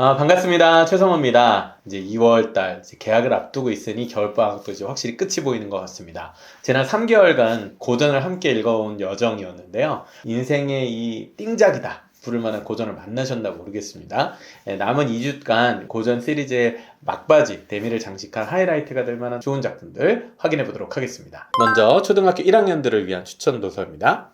아, 반갑습니다. 최성호입니다. 이제 2월달 계약을 앞두고 있으니 겨울방학도 이제 확실히 끝이 보이는 것 같습니다. 지난 3개월간 고전을 함께 읽어온 여정이었는데요. 인생의 이 띵작이다. 부를 만한 고전을 만나셨나 모르겠습니다. 예, 남은 2주간 고전 시리즈의 막바지, 대미를 장식한 하이라이트가 될 만한 좋은 작품들 확인해 보도록 하겠습니다. 먼저 초등학교 1학년들을 위한 추천 도서입니다.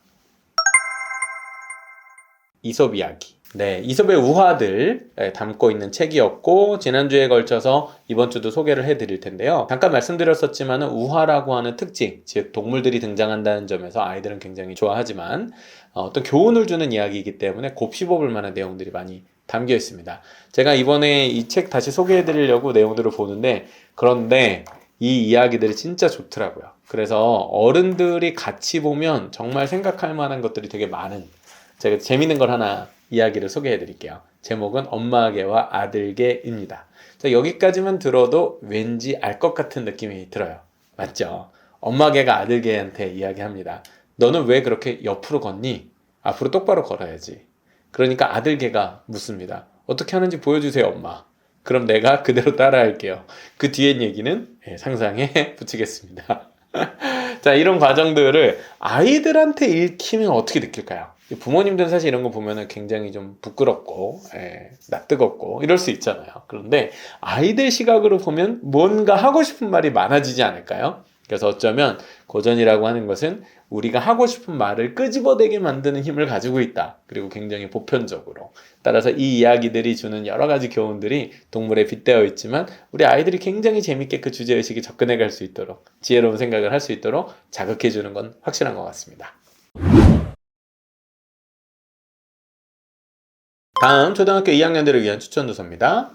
이솝 이야기. 네, 이솝의 우화들 예, 담고 있는 책이었고 지난주에 걸쳐서 이번 주도 소개를 해드릴 텐데요. 잠깐 말씀드렸었지만 우화라고 하는 특징, 즉 동물들이 등장한다는 점에서 아이들은 굉장히 좋아하지만 어, 어떤 교훈을 주는 이야기이기 때문에 곱씹어볼 만한 내용들이 많이 담겨 있습니다. 제가 이번에 이 책 다시 소개해드리려고 내용들을 보는데 그런데 이 이야기들이 진짜 좋더라고요. 그래서 어른들이 같이 보면 정말 생각할 만한 것들이 되게 많은 제가 재밌는 걸 하나 이야기를 소개해 드릴게요. 제목은 엄마개와 아들개입니다. 자, 여기까지만 들어도 왠지 알 것 같은 느낌이 들어요. 맞죠? 엄마개가 아들개한테 이야기합니다. 너는 왜 그렇게 옆으로 걷니? 앞으로 똑바로 걸어야지. 그러니까 아들개가 묻습니다. 어떻게 하는지 보여주세요, 엄마. 그럼 내가 그대로 따라할게요. 그 뒤엔 얘기는 예, 상상에 붙이겠습니다. 자, 이런 과정들을 아이들한테 읽히면 어떻게 느낄까요? 부모님들은 사실 이런 거 보면은 굉장히 좀 부끄럽고, 예, 낯뜨겁고, 이럴 수 있잖아요. 그런데 아이들 시각으로 보면 뭔가 하고 싶은 말이 많아지지 않을까요? 그래서 어쩌면 고전이라고 하는 것은 우리가 하고 싶은 말을 끄집어내게 만드는 힘을 가지고 있다. 그리고 굉장히 보편적으로. 따라서 이 이야기들이 주는 여러 가지 교훈들이 동물에 빗대어 있지만 우리 아이들이 굉장히 재밌게 그 주제의식에 접근해 갈 수 있도록 지혜로운 생각을 할 수 있도록 자극해 주는 건 확실한 것 같습니다. 다음 초등학교 2학년들을 위한 추천 도서입니다.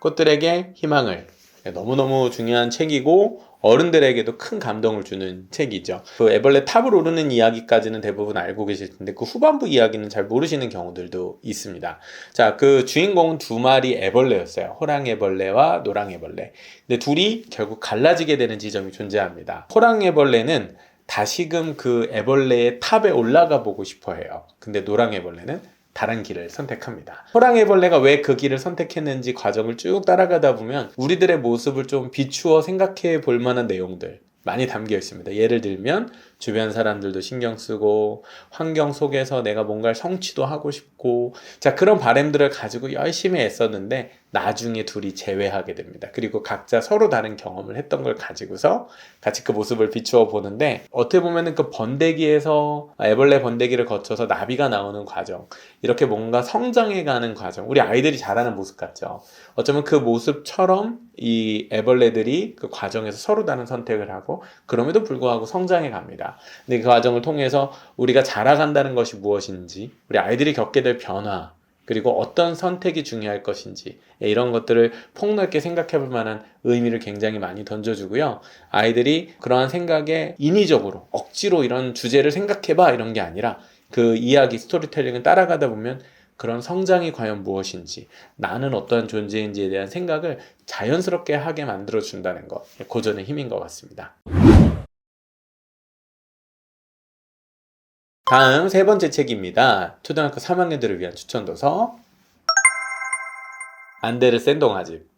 꽃들에게 희망을 네, 너무너무 중요한 책이고 어른들에게도 큰 감동을 주는 책이죠. 그 애벌레 탑을 오르는 이야기까지는 대부분 알고 계실 텐데 그 후반부 이야기는 잘 모르시는 경우들도 있습니다. 자, 그 주인공은 두 마리 애벌레였어요. 호랑 애벌레와 노랑 애벌레. 근데 둘이 결국 갈라지게 되는 지점이 존재합니다. 호랑 애벌레는 다시금 그 애벌레의 탑에 올라가 보고 싶어 해요. 근데 노랑 애벌레는 다른 길을 선택합니다. 호랑이벌레가 왜 그 길을 선택했는지 과정을 쭉 따라가다 보면 우리들의 모습을 좀 비추어 생각해 볼 만한 내용들 많이 담겨 있습니다. 예를 들면 주변 사람들도 신경 쓰고 환경 속에서 내가 뭔가를 성취도 하고 싶고 자 그런 바램들을 가지고 열심히 애썼는데 나중에 둘이 재회하게 됩니다. 그리고 각자 서로 다른 경험을 했던 걸 가지고서 같이 그 모습을 비추어 보는데 어떻게 보면은 그 번데기에서 애벌레 번데기를 거쳐서 나비가 나오는 과정 이렇게 뭔가 성장해 가는 과정 우리 아이들이 자라는 모습 같죠. 어쩌면 그 모습처럼 이 애벌레들이 그 과정에서 서로 다른 선택을 하고 그럼에도 불구하고 성장해 갑니다. 근데 그 과정을 통해서 우리가 자라간다는 것이 무엇인지 우리 아이들이 겪게 될 변화 그리고 어떤 선택이 중요할 것인지 예, 이런 것들을 폭넓게 생각해 볼 만한 의미를 굉장히 많이 던져주고요. 아이들이 그러한 생각에 인위적으로 억지로 이런 주제를 생각해 봐 이런 게 아니라 그 이야기 스토리텔링을 따라가다 보면 그런 성장이 과연 무엇인지, 나는 어떠한 존재인지에 대한 생각을 자연스럽게 하게 만들어 준다는 것, 고전의 힘인 것 같습니다. 다음 세 번째 책입니다. 초등학교 3학년들을 위한 추천 도서. 안데르 센동아집.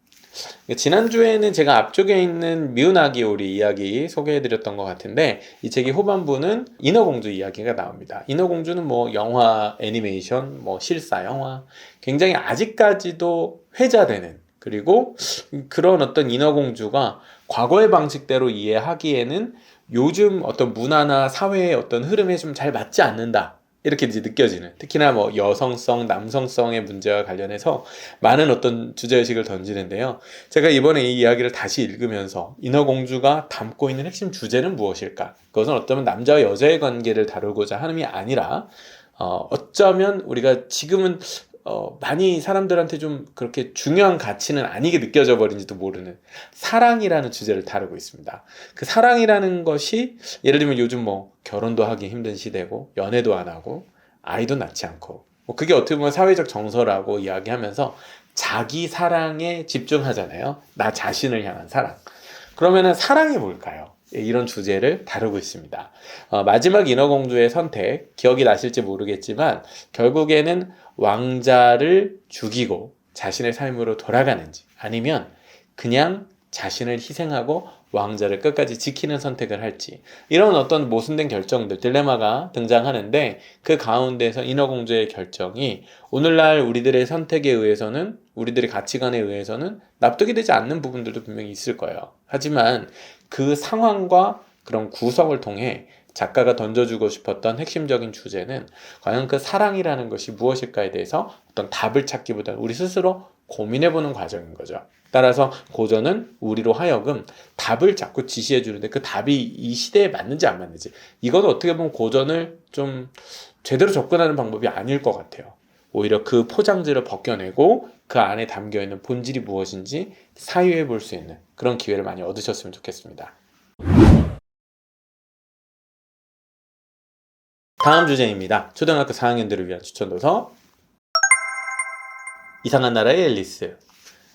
지난주에는 제가 앞쪽에 있는 미운 아기 오리 이야기 소개해드렸던 것 같은데 이 책의 후반부는 인어공주 이야기가 나옵니다. 인어공주는 뭐 영화, 애니메이션, 뭐 실사 영화 굉장히 아직까지도 회자되는 그리고 그런 어떤 인어공주가 과거의 방식대로 이해하기에는 요즘 어떤 문화나 사회의 어떤 흐름에 좀 잘 맞지 않는다. 이렇게 이제 느껴지는 특히나 뭐 여성성, 남성성의 문제와 관련해서 많은 어떤 주제의식을 던지는데요. 제가 이번에 이 이야기를 다시 읽으면서 인어공주가 담고 있는 핵심 주제는 무엇일까? 그것은 어쩌면 남자와 여자의 관계를 다루고자 함이 아니라 어, 어쩌면 우리가 지금은 어, 많이 사람들한테 좀 그렇게 중요한 가치는 아니게 느껴져 버린지도 모르는 사랑이라는 주제를 다루고 있습니다. 그 사랑이라는 것이 예를 들면 요즘 뭐 결혼도 하기 힘든 시대고 연애도 안 하고 아이도 낳지 않고 뭐 그게 어떻게 보면 사회적 정서라고 이야기하면서 자기 사랑에 집중하잖아요. 나 자신을 향한 사랑. 그러면은 사랑이 뭘까요? 이런 주제를 다루고 있습니다. 어, 마지막 인어공주의 선택 기억이 나실지 모르겠지만 결국에는 왕자를 죽이고 자신의 삶으로 돌아가는지 아니면 그냥 자신을 희생하고 왕자를 끝까지 지키는 선택을 할지 이런 어떤 모순된 결정들 딜레마가 등장하는데 그 가운데서 인어공주의 결정이 오늘날 우리들의 선택에 의해서는 우리들의 가치관에 의해서는 납득이 되지 않는 부분들도 분명히 있을 거예요. 하지만 그 상황과 그런 구성을 통해 작가가 던져주고 싶었던 핵심적인 주제는 과연 그 사랑이라는 것이 무엇일까에 대해서 어떤 답을 찾기보다는 우리 스스로 고민해보는 과정인 거죠. 따라서 고전은 우리로 하여금 답을 자꾸 지시해 주는데 그 답이 이 시대에 맞는지 안 맞는지 이건 어떻게 보면 고전을 좀 제대로 접근하는 방법이 아닐 것 같아요. 오히려 그 포장지를 벗겨내고 그 안에 담겨 있는 본질이 무엇인지 사유해 볼 수 있는 그런 기회를 많이 얻으셨으면 좋겠습니다. 다음 주제입니다. 초등학교 4학년들을 위한 추천 도서 이상한 나라의 앨리스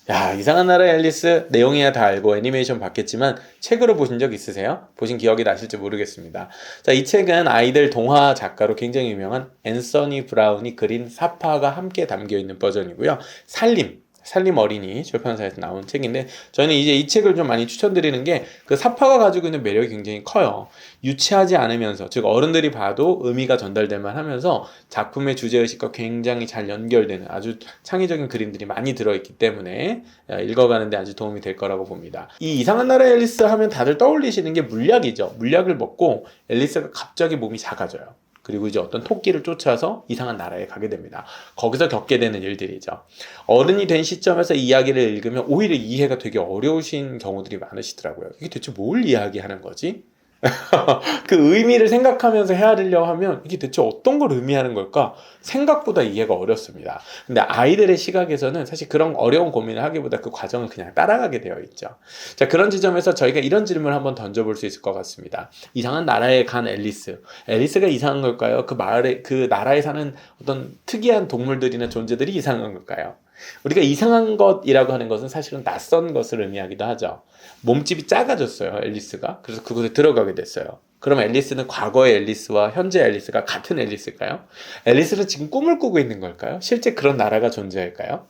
야 이상한 나라의 앨리스 내용이야 다 알고 애니메이션 봤겠지만 책으로 보신 적 있으세요? 보신 기억이 나실지 모르겠습니다. 자 이 책은 아이들 동화 작가로 굉장히 유명한 앤서니 브라운이 그린 사파가 함께 담겨 있는 버전이고요. 살림 살림 어린이 출판사에서 나온 책인데 저희는 이제 이 책을 좀 많이 추천드리는 게 그 사파가 가지고 있는 매력이 굉장히 커요. 유치하지 않으면서 즉 어른들이 봐도 의미가 전달될 만하면서 작품의 주제 의식과 굉장히 잘 연결되는 아주 창의적인 그림들이 많이 들어있기 때문에 읽어가는데 아주 도움이 될 거라고 봅니다. 이 이상한 나라의 앨리스 하면 다들 떠올리시는 게 물약이죠. 물약을 먹고 앨리스가 갑자기 몸이 작아져요. 그리고 이제 어떤 토끼를 쫓아서 이상한 나라에 가게 됩니다. 거기서 겪게 되는 일들이죠. 어른이 된 시점에서 이야기를 읽으면 오히려 이해가 되게 어려우신 경우들이 많으시더라고요. 이게 대체 뭘 이야기하는 거지? 그 의미를 생각하면서 헤아리려고 하면 이게 대체 어떤 걸 의미하는 걸까? 생각보다 이해가 어렵습니다. 근데 아이들의 시각에서는 사실 그런 어려운 고민을 하기보다 그 과정을 그냥 따라가게 되어 있죠. 자, 그런 지점에서 저희가 이런 질문을 한번 던져볼 수 있을 것 같습니다. 이상한 나라에 간 앨리스. 앨리스가 이상한 걸까요? 그 마을에, 그 나라에 사는 어떤 특이한 동물들이나 존재들이 이상한 걸까요? 우리가 이상한 것이라고 하는 것은 사실은 낯선 것을 의미하기도 하죠. 몸집이 작아졌어요, 앨리스가. 그래서 그곳에 들어가게 됐어요. 그럼 앨리스는 과거의 앨리스와 현재 앨리스가 같은 앨리스일까요? 앨리스는 지금 꿈을 꾸고 있는 걸까요? 실제 그런 나라가 존재할까요?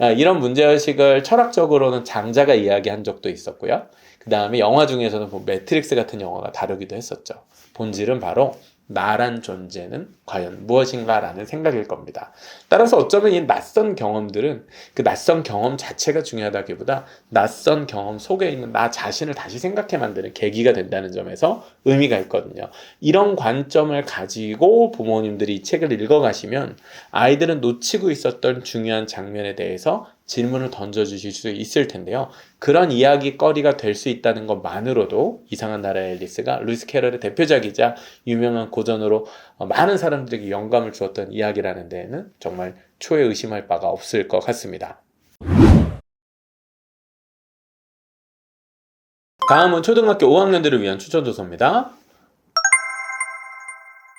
아, 이런 문제의식을 철학적으로는 장자가 이야기한 적도 있었고요. 그 다음에 영화 중에서는 뭐 매트릭스 같은 영화가 다루기도 했었죠. 본질은 바로 나란 존재는 과연 무엇인가라는 생각일 겁니다. 따라서 어쩌면 이 낯선 경험들은 그 낯선 경험 자체가 중요하다기보다 낯선 경험 속에 있는 나 자신을 다시 생각해 만드는 계기가 된다는 점에서 의미가 있거든요. 이런 관점을 가지고 부모님들이 이 책을 읽어가시면 아이들은 놓치고 있었던 중요한 장면에 대해서 질문을 던져주실 수 있을 텐데요. 그런 이야기거리가 될 수 있다는 것만으로도 이상한 나라의 앨리스가 루이스 캐럴의 대표작이자 유명한 고전으로 많은 사람들에게 영감을 주었던 이야기라는 데에는 정말 초에 의심할 바가 없을 것 같습니다. 다음은 초등학교 5학년들을 위한 추천 도서입니다.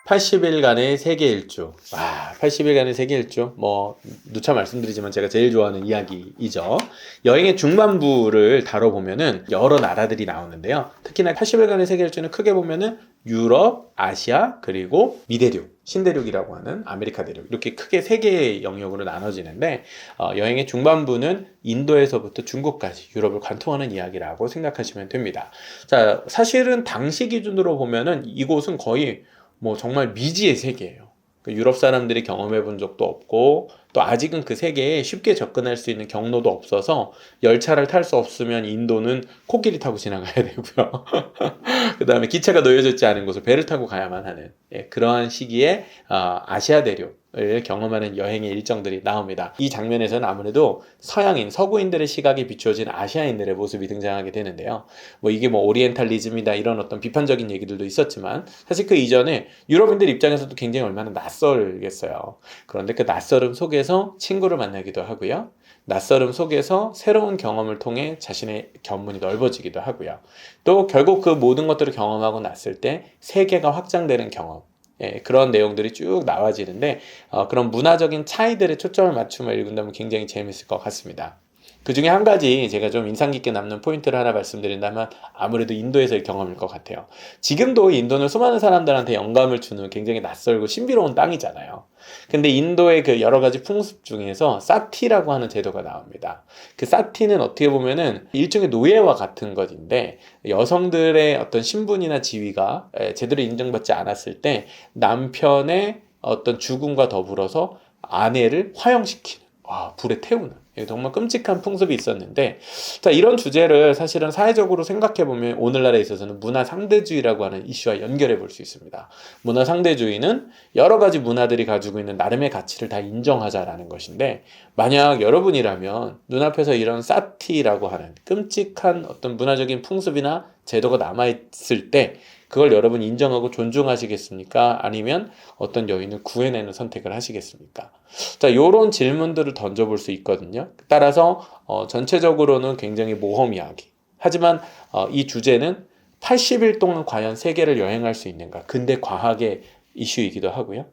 80일간의 세계 일주. 와, 80일간의 세계 일주. 뭐, 누차 말씀드리지만 제가 제일 좋아하는 이야기이죠. 여행의 중반부를 다뤄보면은 여러 나라들이 나오는데요. 특히나 80일간의 세계 일주는 크게 보면은 유럽, 아시아, 그리고 미대륙, 신대륙이라고 하는 아메리카 대륙. 이렇게 크게 세 개의 영역으로 나눠지는데, 어, 여행의 중반부는 인도에서부터 중국까지 유럽을 관통하는 이야기라고 생각하시면 됩니다. 자, 사실은 당시 기준으로 보면은 이곳은 거의 뭐 정말 미지의 세계예요. 그 유럽 사람들이 경험해 본 적도 없고 또 아직은 그 세계에 쉽게 접근할 수 있는 경로도 없어서 열차를 탈 수 없으면 인도는 코끼리 타고 지나가야 되고요. 그 다음에 기차가 놓여져 있지 않은 곳을 배를 타고 가야만 하는 예, 그러한 시기에 어, 아시아 대륙 을 경험하는 여행의 일정들이 나옵니다. 이 장면에서는 아무래도 서양인, 서구인들의 시각이 비추어진 아시아인들의 모습이 등장하게 되는데요. 뭐 이게 뭐 오리엔탈리즘이다 이런 어떤 비판적인 얘기들도 있었지만 사실 그 이전에 유럽인들 입장에서도 굉장히 얼마나 낯설겠어요. 그런데 그 낯설음 속에서 친구를 만나기도 하고요. 낯설음 속에서 새로운 경험을 통해 자신의 견문이 넓어지기도 하고요. 또 결국 그 모든 것들을 경험하고 났을 때 세계가 확장되는 경험, 예, 그런 내용들이 쭉 나와지는데 어, 그런 문화적인 차이들의 초점을 맞춤을 읽는다면 굉장히 재밌을 것 같습니다. 그 중에 한 가지 제가 좀 인상 깊게 남는 포인트를 하나 말씀드린다면 아무래도 인도에서의 경험일 것 같아요. 지금도 인도는 수많은 사람들한테 영감을 주는 굉장히 낯설고 신비로운 땅이잖아요. 근데 인도의 그 여러 가지 풍습 중에서 사티라고 하는 제도가 나옵니다. 그 사티는 어떻게 보면은 일종의 노예와 같은 것인데 여성들의 어떤 신분이나 지위가 에, 제대로 인정받지 않았을 때 남편의 어떤 죽음과 더불어서 아내를 화형시키는, 와, 불에 태우는. 이게 정말 끔찍한 풍습이 있었는데, 자, 이런 주제를 사실은 사회적으로 생각해 보면 오늘날에 있어서는 문화 상대주의라고 하는 이슈와 연결해 볼 수 있습니다. 문화 상대주의는 여러 가지 문화들이 가지고 있는 나름의 가치를 다 인정하자라는 것인데, 만약 여러분이라면 눈앞에서 이런 사티라고 하는 끔찍한 어떤 문화적인 풍습이나 제도가 남아 있을 때, 그걸 여러분 인정하고 존중하시겠습니까? 아니면 어떤 여인을 구해내는 선택을 하시겠습니까? 자, 요런 질문들을 던져볼 수 있거든요. 따라서 어, 전체적으로는 굉장히 모험 이야기. 하지만 어, 이 주제는 80일 동안 과연 세계를 여행할 수 있는가? 근대 과학의 이슈이기도 하고요.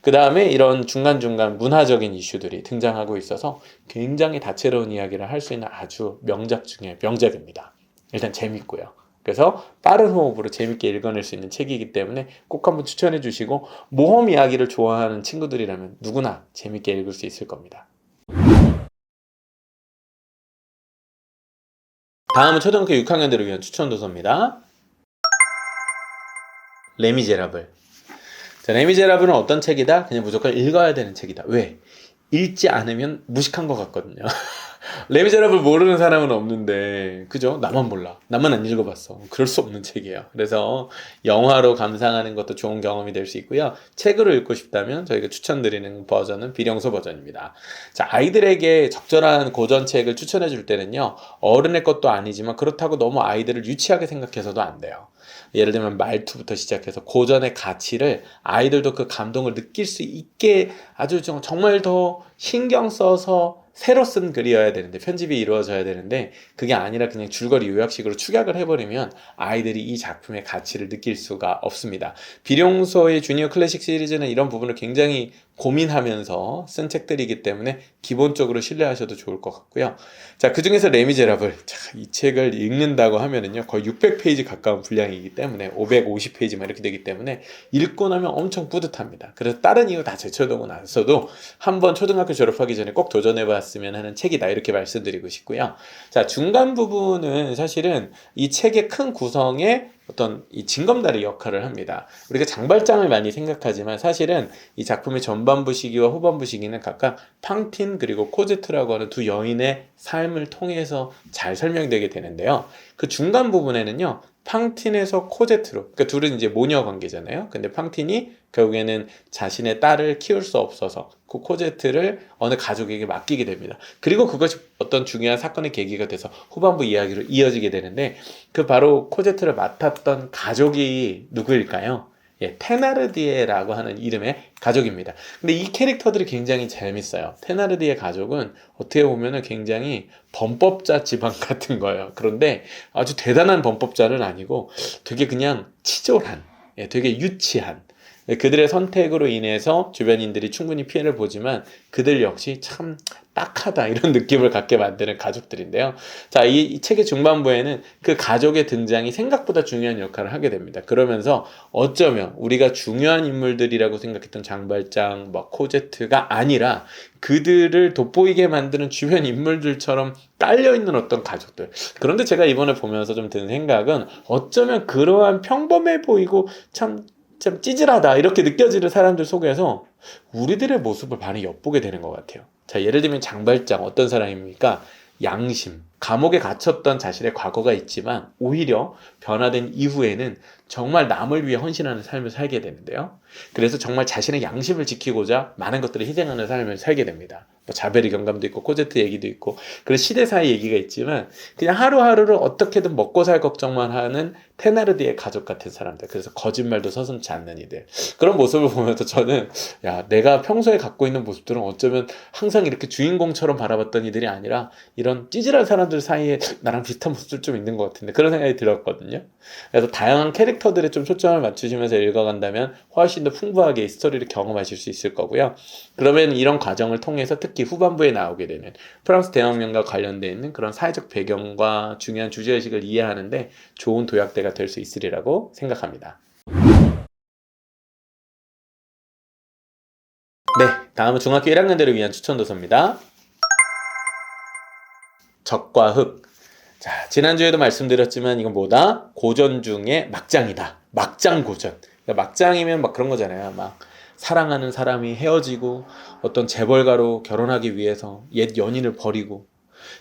그 다음에 이런 중간중간 문화적인 이슈들이 등장하고 있어서 굉장히 다채로운 이야기를 할 수 있는 아주 명작 중에 명작입니다. 일단 재밌고요. 그래서 빠른 호흡으로 재밌게 읽어낼 수 있는 책이기 때문에 꼭 한번 추천해 주시고 모험 이야기를 좋아하는 친구들이라면 누구나 재밌게 읽을 수 있을 겁니다. 다음은 초등학교 6학년들을 위한 추천 도서입니다. 레미제라블. 자, 레미제라블은 어떤 책이다? 그냥 무조건 읽어야 되는 책이다. 왜? 읽지 않으면 무식한 것 같거든요. 레미제라블 모르는 사람은 없는데 그죠? 나만 몰라. 나만 안 읽어봤어. 그럴 수 없는 책이에요. 그래서 영화로 감상하는 것도 좋은 경험이 될 수 있고요. 책으로 읽고 싶다면 저희가 추천드리는 버전은 비령소 버전입니다. 자, 아이들에게 적절한 고전책을 추천해 줄 때는요. 어른의 것도 아니지만 그렇다고 너무 아이들을 유치하게 생각해서도 안 돼요. 예를 들면 말투부터 시작해서 고전의 가치를 아이들도 그 감동을 느낄 수 있게 아주 좀 정말 더 신경 써서 새로 쓴 글이어야 되는데 편집이 이루어져야 되는데 그게 아니라 그냥 줄거리 요약식으로 축약을 해버리면 아이들이 이 작품의 가치를 느낄 수가 없습니다. 비룡소의 주니어 클래식 시리즈는 이런 부분을 굉장히 고민하면서 쓴 책들이기 때문에 기본적으로 신뢰하셔도 좋을 것 같고요. 자, 그 중에서 레미제라블. 자, 이 책을 읽는다고 하면은요, 거의 600페이지 가까운 분량이기 때문에 550페이지만 이렇게 되기 때문에 읽고 나면 엄청 뿌듯합니다. 그래서 다른 이유 다 제쳐두고 나서도 한번 초등학교 졸업하기 전에 꼭 도전해봤 으면 하는 책이다. 이렇게 말씀드리고 싶고요. 자, 중간 부분은 사실은 이 책의 큰 구성에 어떤 이 징검다리 역할을 합니다. 우리가 장발장을 많이 생각하지만 사실은 이 작품의 전반부 시기와 후반부 시기는 각각 팡틴 그리고 코제트라고 하는 두 여인의 삶을 통해서 잘 설명되게 되는데요. 그 중간 부분에는요. 팡틴에서 코제트로 그러니까 둘은 이제 모녀 관계잖아요. 근데 팡틴이 결국에는 자신의 딸을 키울 수 없어서 그 코제트를 어느 가족에게 맡기게 됩니다. 그리고 그것이 어떤 중요한 사건의 계기가 돼서 후반부 이야기로 이어지게 되는데 그 바로 코제트를 맡았던 가족이 누구일까요? 예, 테나르디에라고 하는 이름의 가족입니다. 근데 이 캐릭터들이 굉장히 재밌어요. 테나르디에 가족은 어떻게 보면은 굉장히 범법자 집안 같은 거예요. 그런데 아주 대단한 범법자는 아니고 되게 그냥 치졸한, 예, 되게 유치한, 예, 그들의 선택으로 인해서 주변인들이 충분히 피해를 보지만 그들 역시 참 딱하다 이런 느낌을 갖게 만드는 가족들인데요. 자, 이, 이, 책의 중반부에는 그 가족의 등장이 생각보다 중요한 역할을 하게 됩니다. 그러면서 어쩌면 우리가 중요한 인물들이라고 생각했던 장발장, 뭐 코제트가 아니라 그들을 돋보이게 만드는 주변 인물들처럼 딸려 있는 어떤 가족들. 그런데 제가 이번에 보면서 좀 든 생각은 어쩌면 그러한 평범해 보이고 참 참 찌질하다 이렇게 느껴지는 사람들 속에서 우리들의 모습을 많이 엿보게 되는 것 같아요. 자, 예를 들면 장발장 어떤 사람입니까? 양심. 감옥에 갇혔던 자신의 과거가 있지만 오히려 변화된 이후에는 정말 남을 위해 헌신하는 삶을 살게 되는데요. 그래서 정말 자신의 양심을 지키고자 많은 것들을 희생하는 삶을 살게 됩니다. 뭐 자베리 경감도 있고 코제트 얘기도 있고 그런 시대사의 얘기가 있지만 그냥 하루하루를 어떻게든 먹고 살 걱정만 하는 테나르디의 가족 같은 사람들. 그래서 거짓말도 서슴지 않는 이들. 그런 모습을 보면서 저는 야 내가 평소에 갖고 있는 모습들은 어쩌면 항상 이렇게 주인공처럼 바라봤던 이들이 아니라 이런 찌질한 사람 사람들 사이에 나랑 비슷한 모습들 좀 있는 것 같은데 그런 생각이 들었거든요. 그래서 다양한 캐릭터들에 좀 초점을 맞추시면서 읽어간다면 훨씬 더 풍부하게 이 스토리를 경험하실 수 있을 거고요. 그러면 이런 과정을 통해서 특히 후반부에 나오게 되는 프랑스 대혁명과 관련되어 있는 그런 사회적 배경과 중요한 주제의식을 이해하는데 좋은 도약대가 될 수 있으리라고 생각합니다. 네, 다음은 중학교 1학년들을 위한 추천 도서입니다. 적과 흑. 자, 지난주에도 말씀드렸지만 이건 뭐다? 고전 중에 막장이다. 막장 고전. 그러니까 막장이면 막 그런 거잖아요. 막 사랑하는 사람이 헤어지고 어떤 재벌가로 결혼하기 위해서 옛 연인을 버리고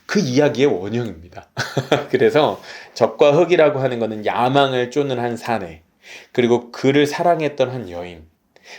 그 이야기의 원형입니다. 그래서 적과 흑이라고 하는 거는 야망을 쫓는 한 사내, 그리고 그를 사랑했던 한 여인,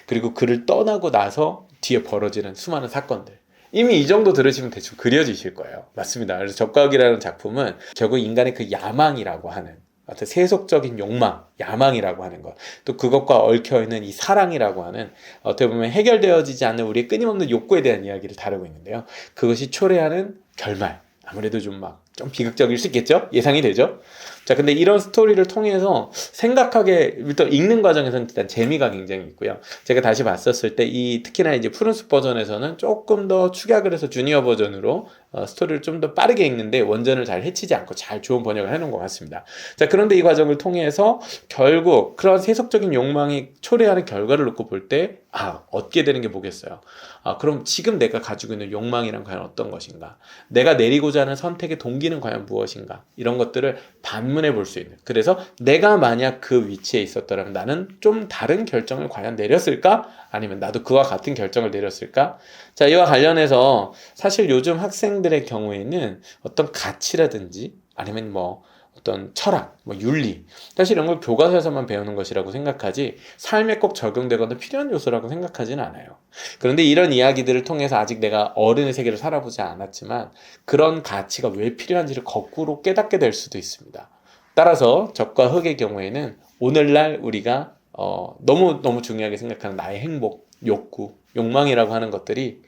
그리고 그를 떠나고 나서 뒤에 벌어지는 수많은 사건들. 이미 이 정도 들으시면 대충 그려지실 거예요. 맞습니다. 그래서 적과흑이라는 작품은 결국 인간의 그 야망이라고 하는 어떤 세속적인 욕망, 야망이라고 하는 것, 또 그것과 얽혀 있는 이 사랑이라고 하는 어떻게 보면 해결되어지지 않는 우리의 끊임없는 욕구에 대한 이야기를 다루고 있는데요. 그것이 초래하는 결말. 아무래도 좀 막좀 비극적일 수 있겠죠? 예상이 되죠? 자, 근데 이런 스토리를 통해서 생각하게 일단 읽는 과정에서는 일단 재미가 굉장히 있고요. 제가 다시 봤었을 때 이 특히나 이제 푸른숲 버전에서는 조금 더 축약을 해서 주니어 버전으로 어, 스토리를 좀 더 빠르게 읽는데 원전을 잘 해치지 않고 잘 좋은 번역을 해놓은 것 같습니다. 자, 그런데 이 과정을 통해서 결국 그런 세속적인 욕망이 초래하는 결과를 놓고 볼 때, 아, 얻게 되는 게 뭐겠어요? 아, 그럼 지금 내가 가지고 있는 욕망이란 과연 어떤 것인가? 내가 내리고자 하는 선택의 동기는 과연 무엇인가? 이런 것들을 반문 해 볼 수 있는. 그래서 내가 만약 그 위치에 있었더라면 나는 좀 다른 결정을 과연 내렸을까? 아니면 나도 그와 같은 결정을 내렸을까? 자, 이와 관련해서 사실 요즘 학생들의 경우에는 어떤 가치라든지 아니면 뭐 어떤 철학, 뭐 윤리, 사실 이런 걸 교과서에서만 배우는 것이라고 생각하지 삶에 꼭 적용되거나 필요한 요소라고 생각하지는 않아요. 그런데 이런 이야기들을 통해서 아직 내가 어른의 세계를 살아보지 않았지만 그런 가치가 왜 필요한지를 거꾸로 깨닫게 될 수도 있습니다. 따라서 적과 흑의 경우에는 오늘날 우리가 어, 너무 너무 중요하게 생각하는 나의 행복, 욕구, 욕망이라고 하는 것들이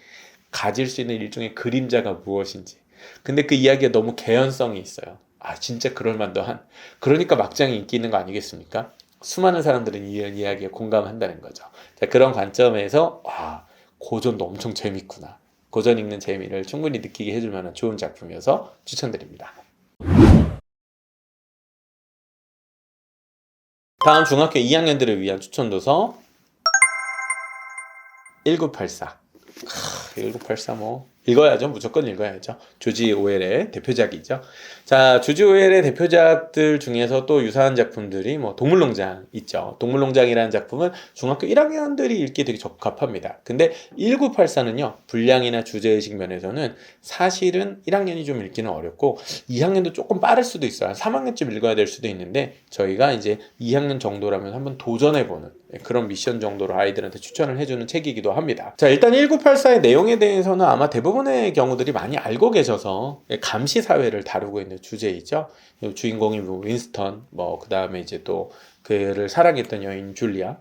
가질 수 있는 일종의 그림자가 무엇인지. 근데 그 이야기가 너무 개연성이 있어요. 아, 진짜 그럴만도 한. 그러니까 막장이 인기 있는 거 아니겠습니까? 수많은 사람들은 이런 이야기에 공감한다는 거죠. 자, 그런 관점에서, 와, 고전도 엄청 재밌구나. 고전 읽는 재미를 충분히 느끼게 해줄 만한 좋은 작품이어서 추천드립니다. 다음 중학교 2학년들을 위한 추천도서 1984. 1984 뭐 읽어야죠. 무조건 읽어야죠. 조지 오웰의 대표작이죠. 자, 조지 오웰의 대표작들 중에서 또 유사한 작품들이 뭐 동물농장 있죠. 동물농장이라는 작품은 중학교 1학년들이 읽기 되게 적합합니다. 근데 1984는요. 분량이나 주제의식 면에서는 사실은 1학년이 좀 읽기는 어렵고 2학년도 조금 빠를 수도 있어요. 한 3학년쯤 읽어야 될 수도 있는데 저희가 이제 2학년 정도라면 한번 도전해보는 그런 미션 정도로 아이들한테 추천을 해주는 책이기도 합니다. 자, 일단 1984의 내용에 대해서는 아마 대부분 의 경우들이 많이 알고 계셔서 감시 사회를 다루고 있는 주제이죠. 주인공이 뭐 윈스턴, 뭐 그 다음에 이제 또 그를 사랑했던 여인 줄리아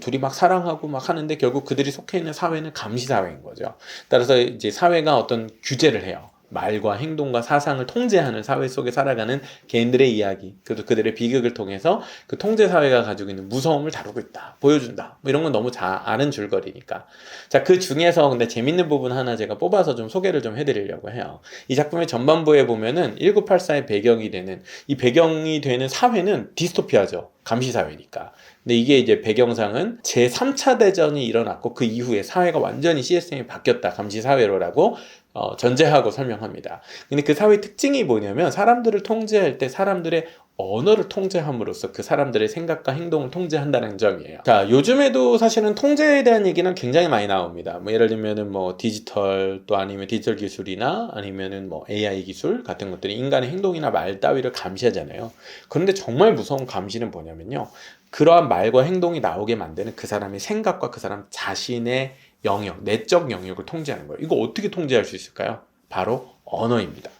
둘이 막 사랑하고 막 하는데 결국 그들이 속해 있는 사회는 감시 사회인 거죠. 따라서 이제 사회가 어떤 규제를 해요. 말과 행동과 사상을 통제하는 사회 속에 살아가는 개인들의 이야기, 그래도 그들의 비극을 통해서 그 통제 사회가 가지고 있는 무서움을 다루고 있다, 보여준다. 뭐 이런 건 너무 잘 아는 줄거리니까. 자, 그 중에서 근데 재밌는 부분 하나 제가 뽑아서 좀 소개를 좀 해드리려고 해요. 이 작품의 전반부에 보면은 1984의 배경이 되는 이 배경이 되는 사회는 디스토피아죠. 감시 사회니까. 근데 이게 이제 배경상은 제 3차 대전이 일어났고 그 이후에 사회가 완전히 시스템이 바뀌었다. 감시 사회로라고 어, 전제하고 설명합니다. 근데 그 사회 특징이 뭐냐면 사람들을 통제할 때 사람들의 언어를 통제함으로써 그 사람들의 생각과 행동을 통제한다는 점이에요. 자, 요즘에도 사실은 통제에 대한 얘기는 굉장히 많이 나옵니다. 뭐 예를 들면은 뭐 디지털 또 아니면 디지털 기술이나 아니면은 뭐 AI 기술 같은 것들이 인간의 행동이나 말 따위를 감시하잖아요. 그런데 정말 무서운 감시는 뭐냐면요. 그러한 말과 행동이 나오게 만드는 그 사람의 생각과 그 사람 자신의 영역, 내적 영역을 통제하는 거예요. 이거 어떻게 통제할 수 있을까요? 바로 언어입니다.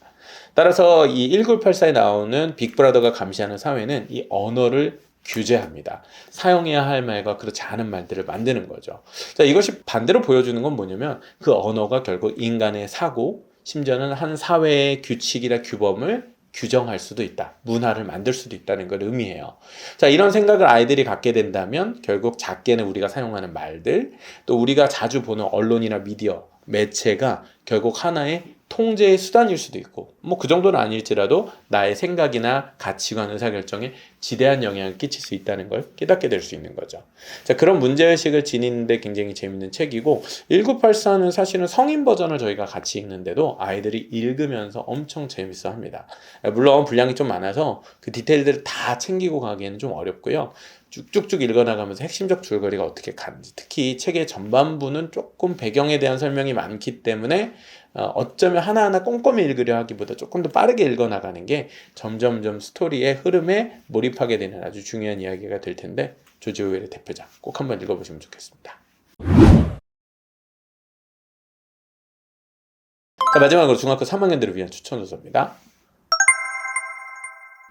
따라서 이 1984에 나오는 빅브라더가 감시하는 사회는 이 언어를 규제합니다. 사용해야 할 말과 그렇지 않은 말들을 만드는 거죠. 자, 이것이 반대로 보여주는 건 뭐냐면 그 언어가 결국 인간의 사고, 심지어는 한 사회의 규칙이나 규범을 규정할 수도 있다. 문화를 만들 수도 있다는 걸 의미해요. 자, 이런 생각을 아이들이 갖게 된다면 결국 작게는 우리가 사용하는 말들, 또 우리가 자주 보는 언론이나 미디어, 매체가 결국 하나의 통제의 수단일 수도 있고, 뭐 그 정도는 아닐지라도 나의 생각이나 가치관, 의사결정에 지대한 영향을 끼칠 수 있다는 걸 깨닫게 될 수 있는 거죠. 자, 그런 문제의식을 지니는데 굉장히 재밌는 책이고, 1984는 사실은 성인 버전을 저희가 같이 읽는데도 아이들이 읽으면서 엄청 재밌어 합니다. 물론 분량이 좀 많아서 그 디테일들을 다 챙기고 가기에는 좀 어렵고요. 쭉쭉쭉 읽어나가면서 핵심적 줄거리가 어떻게 가는지 특히 책의 전반부는 조금 배경에 대한 설명이 많기 때문에 어, 어쩌면 하나하나 꼼꼼히 읽으려 하기보다 조금 더 빠르게 읽어나가는 게 점점점 스토리의 흐름에 몰입하게 되는 아주 중요한 이야기가 될 텐데 조지 오웰의 대표작 꼭 한번 읽어보시면 좋겠습니다. 자, 마지막으로 중학교 3학년들을 위한 추천 도서입니다.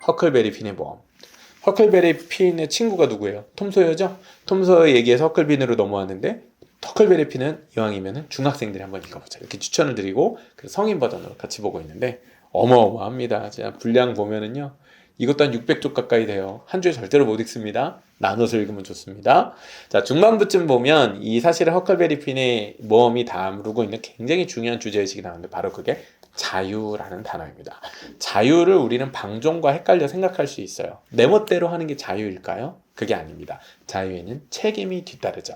허클베리 핀의 모험. 허클베리 핀의 친구가 누구예요? 톰 소여죠? 톰 소여 얘기해서 허클빈으로 넘어왔는데 허클베리 핀은 이왕이면 중학생들이 한번 읽어보자 이렇게 추천을 드리고 그 성인 버전으로 같이 보고 있는데 어마어마합니다. 진짜 분량 보면은요. 이것도 한 600쪽 가까이 돼요. 한 주에 절대로 못 읽습니다. 나눠서 읽으면 좋습니다. 자, 중반부쯤 보면 이 사실은 허클베리 핀의 모험이 다루고 있는 굉장히 중요한 주제의식이 나오는데 바로 그게 자유라는 단어입니다. 자유를 우리는 방종과 헷갈려 생각할 수 있어요. 내 멋대로 하는 게 자유일까요? 그게 아닙니다. 자유에는 책임이 뒤따르죠.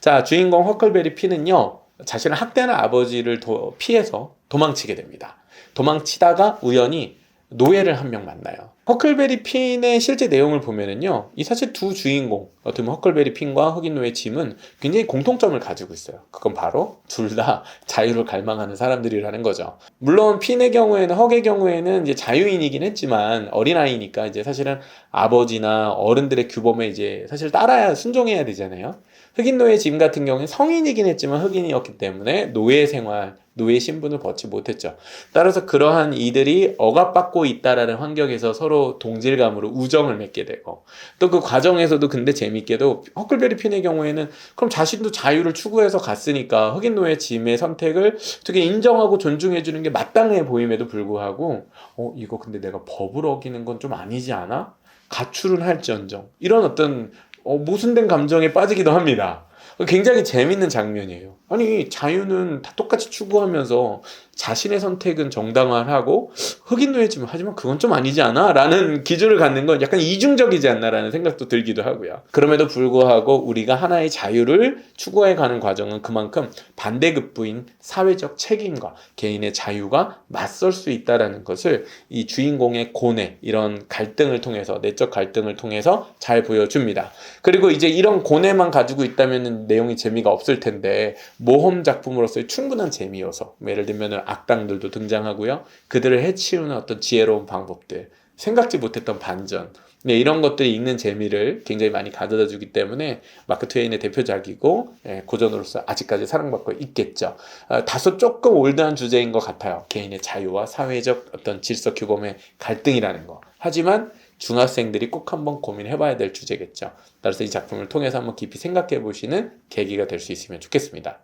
자, 주인공 허클베리 핀은요, 자신을 학대하는 아버지를 도, 피해서 도망치게 됩니다. 도망치다가 우연히 노예를 한 명 만나요. 허클베리 핀의 실제 내용을 보면은요, 이 사실 두 주인공, 어떻게 보면 허클베리 핀과 흑인 노예 짐은 굉장히 공통점을 가지고 있어요. 그건 바로 둘 다 자유를 갈망하는 사람들이라는 거죠. 물론 핀의 경우에는, 헉의 경우에는 이제 자유인이긴 했지만 어린아이니까 이제 사실은 아버지나 어른들의 규범에 이제 사실 따라야 순종해야 되잖아요. 흑인 노예 짐 같은 경우에 성인이긴 했지만 흑인이었기 때문에 노예 생활, 노예 신분을 벗지 못했죠. 따라서 그러한 이들이 억압받고 있다라는 환경에서 서로 동질감으로 우정을 맺게 되고 또 그 과정에서도 근데 재밌게도 허클베리 핀의 경우에는 그럼 자신도 자유를 추구해서 갔으니까 흑인 노예 짐의 선택을 되게 인정하고 존중해 주는 게 마땅해 보임에도 불구하고 어 이거 근데 내가 법을 어기는 건 좀 아니지 않아? 가출은 할지언정 이런 어떤 어, 모순된 감정에 빠지기도 합니다. 굉장히 재밌는 장면이에요. 아니, 자유는 다 똑같이 추구하면서 자신의 선택은 정당화하고 흑인 노예지만 하지만 그건 좀 아니지 않아? 라는 기준을 갖는 건 약간 이중적이지 않나 라는 생각도 들기도 하고요. 그럼에도 불구하고 우리가 하나의 자유를 추구해 가는 과정은 그만큼 반대급부인 사회적 책임과 개인의 자유가 맞설 수 있다라는 것을 이 주인공의 고뇌, 이런 갈등을 통해서, 내적 갈등을 통해서 잘 보여줍니다. 그리고 이제 이런 고뇌만 가지고 있다면 내용이 재미가 없을 텐데 모험 작품으로서의 충분한 재미여서 예를 들면 악당들도 등장하고요. 그들을 해치우는 어떤 지혜로운 방법들, 생각지 못했던 반전, 네, 이런 것들이 읽는 재미를 굉장히 많이 가져다 주기 때문에 마크 트웨인의 대표작이고 예, 고전으로서 아직까지 사랑받고 있겠죠. 아, 다소 조금 올드한 주제인 것 같아요. 개인의 자유와 사회적 어떤 질서 규범의 갈등이라는 거. 하지만 중학생들이 꼭 한번 고민해봐야 될 주제겠죠. 따라서 이 작품을 통해서 한번 깊이 생각해 보시는 계기가 될 수 있으면 좋겠습니다.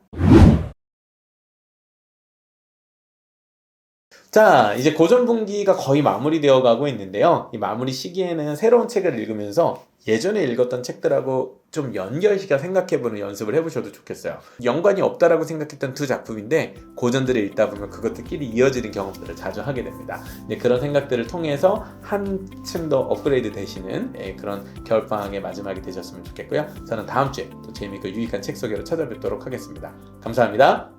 자, 이제 고전 분기가 거의 마무리되어 가고 있는데요. 이 마무리 시기에는 새로운 책을 읽으면서 예전에 읽었던 책들하고 좀 연결시켜 생각해보는 연습을 해보셔도 좋겠어요. 연관이 없다라고 생각했던 두 작품인데 고전들을 읽다 보면 그것들끼리 이어지는 경험들을 자주 하게 됩니다. 네, 그런 생각들을 통해서 한층 더 업그레이드 되시는 예, 그런 겨울방학의 마지막이 되셨으면 좋겠고요. 저는 다음 주에 또 재미있고 유익한 책 소개로 찾아뵙도록 하겠습니다. 감사합니다.